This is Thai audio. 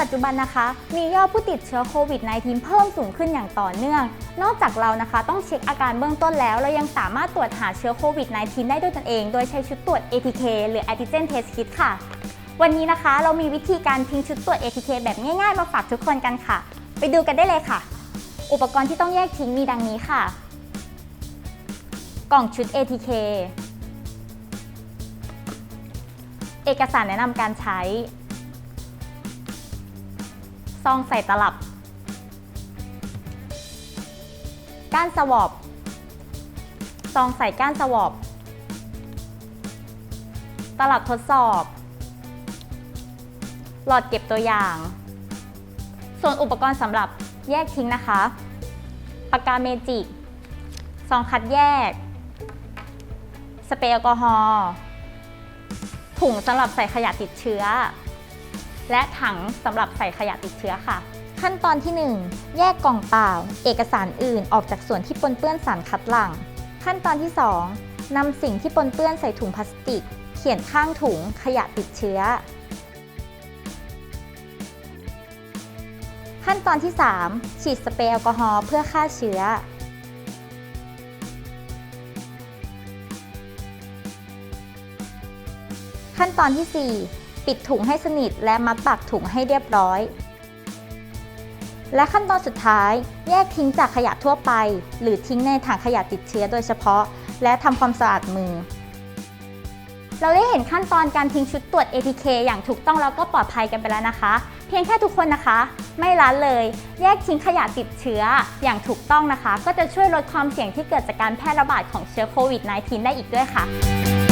ปัจจุบันนะคะ มียอดผู้ติดเชื้อโควิด -19 เพิ่มสูงขึ้นอย่างต่อเนื่อง นอกจากเรานะคะ ต้องเช็คอาการเบื้องต้นแล้ว เรายังสามารถตรวจหาเชื้อโควิด -19 ได้ด้วยตนเอง โดยใช้ชุดตรวจ ATK หรือ Antigen Test Kit ค่ะ วันนี้นะคะ เรามีวิธีการทิ้งชุดตรวจ ATK แบบง่ายๆ มาฝากทุกคนกันค่ะ ไปดูกันได้เลยค่ะ อุปกรณ์ที่ต้องแยกทิ้งมีดังนี้ค่ะ กล่องชุด ATK เอกสารแนะนำการใช้ ซองใส่ตลับ ก้านสวอปซองใส่ก้านสวอปตลับทดสอบ หลอดเก็บตัวอย่าง ส่วนอุปกรณ์สำหรับแยกทิ้งนะคะ ปากกาเมจิก ซองคัดแยก สเปรย์แอลกอฮอล์ ถุงสำหรับใส่ขยะติดเชื้อ และถังสำหรับใส่ขยะติดเชื้อค่ะ ขั้นตอนที่ 1 แยกกล่องเปล่า เอกสารอื่นออกจากส่วนที่ปนเปื้อนสารคัดหลั่ง ขั้นตอนที่ 2นำสิ่งที่ปนเปื้อนใส่ถุงพลาสติก เขียนข้างถุงขยะติดเชื้อ ขั้นตอนที่ 3 ฉีดสเปรย์แอลกอฮอล์เพื่อฆ่าเชื้อขั้นตอนที่ 4 ปิดถุงให้สนิทและมัดปากถุงให้เรียบร้อย และขั้นตอนสุดท้าย แยกทิ้งจากขยะทั่วไป หรือทิ้งในถังขยะติดเชื้อโดยเฉพาะ และทำความสะอาดมือ เราได้เห็นขั้นตอนการทิ้งชุดตรวจ ATK อย่างถูกต้องแล้วก็ปลอดภัยกันไปแล้วนะคะ เพียงแค่ทุกคนนะคะ ไม่ละเลย แยกทิ้งขยะติดเชื้ออย่างถูกต้องนะคะ ก็จะช่วยลดความเสี่ยงที่เกิดจากการแพร่ระบาดของเชื้อโควิด -19 ได้อีกด้วยค่ะ